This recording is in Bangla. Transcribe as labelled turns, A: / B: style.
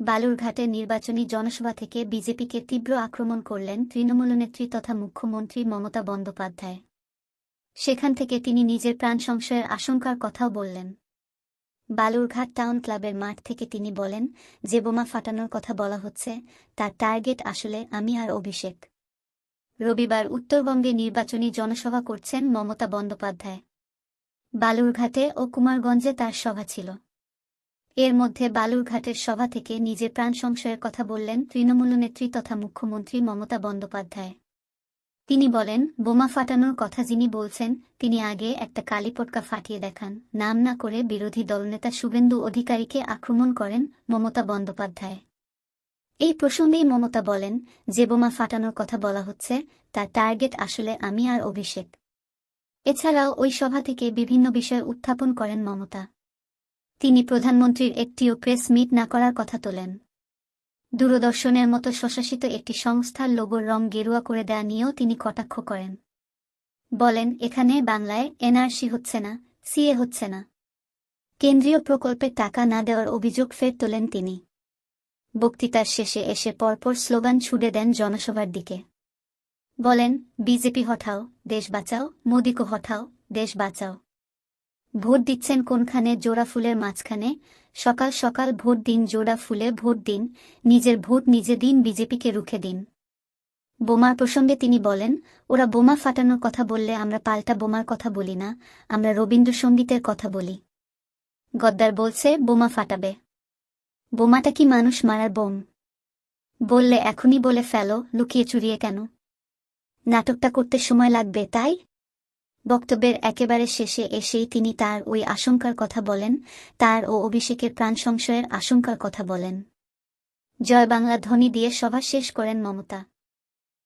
A: বালুরঘাটে নির্বাচনী জনসভা থেকে বিজেপিকে তীব্র আক্রমণ করলেন তৃণমূল নেত্রী তথা মুখ্যমন্ত্রী মমতা বন্দ্যোপাধ্যায়। সেখান থেকে তিনি নিজের প্রাণ সংশয়ের আশঙ্কার কথাও বললেন। বালুরঘাট টাউন ক্লাবের মাঠ থেকে তিনি বলেন, যে বোমা ফাটানোর কথা বলা হচ্ছে, তার টার্গেট আসলে আমি আর অভিষেক। রবিবার উত্তরবঙ্গে নির্বাচনী জনসভা করছেন মমতা বন্দ্যোপাধ্যায়। বালুরঘাটে ও কুমারগঞ্জে তার সভা ছিল। এর মধ্যে বালুরঘাটের সভা থেকে নিজের প্রাণ সংশয়ের কথা বললেন তৃণমূল নেত্রী তথা মুখ্যমন্ত্রী মমতা বন্দ্যোপাধ্যায়। তিনি বলেন, বোমা ফাটানোর কথা যিনি বলছেন, তিনি আগে একটা কালীপটকা ফাটিয়ে দেখান। নাম না করে বিরোধী দলনেতা শুভেন্দু অধিকারীকে আক্রমণ করেন মমতা বন্দ্যোপাধ্যায়। এই প্রসঙ্গেই মমতা বলেন, যে বোমা ফাটানোর কথা বলা হচ্ছে, তার টার্গেট আসলে আমি আর অভিষেক। এছাড়াও ওই সভা থেকে বিভিন্ন বিষয় উত্থাপন করেন মমতা। তিনি প্রধানমন্ত্রীর একটিও প্রেস মিট না করার কথা তোলেন। দূরদর্শনের মতো স্বশাসিত একটি সংস্থার লোগোর রং গেরুয়া করে দেয়া নিয়েও তিনি কটাক্ষ করেন। বলেন, এখানে বাংলায় এনআরসি হচ্ছে না, সিএ হচ্ছে না। কেন্দ্রীয় প্রকল্পে টাকা না দেওয়ার অভিযোগ ফের তোলেন তিনি। বক্তৃতার শেষে এসে পরপর স্লোগান ছুড়ে দেন জনসভার দিকে। বলেন, বিজেপি হঠাও, দেশ বাঁচাও, মোদিকে হঠাও, দেশ বাঁচাও। ভোট দিচ্ছেন কোনখানে? জোড়া ফুলের মাঝখানে। সকাল সকাল ভোট দিন, জোড়া ফুলে ভোট দিন। নিজের ভোট নিজে দিন, বিজেপিকে রুখে দিন। বোমার প্রসঙ্গে তিনি বলেন, ওরা বোমা ফাটানোর কথা বললে আমরা পাল্টা বোমার কথা বলি না, আমরা রবীন্দ্রসঙ্গীতের কথা বলি। গদ্দার বলছে, বোমা ফাটাবে। বোমাটা কি মানুষ মারার বোম? বললে এখনই বলে ফেলো, লুকিয়ে চুরিয়ে কেন? নাটকটা করতে সময় লাগবে, তাই? বক্তব্যের একেবারে শেষে এসেই তিনি তার ওই আশঙ্কার কথা বলেন, তার ও অভিষেকের প্রাণ সংশয়ের আশঙ্কার কথা বলেন। জয় বাংলা ধ্বনি দিয়ে সভা শেষ করেন মমতা।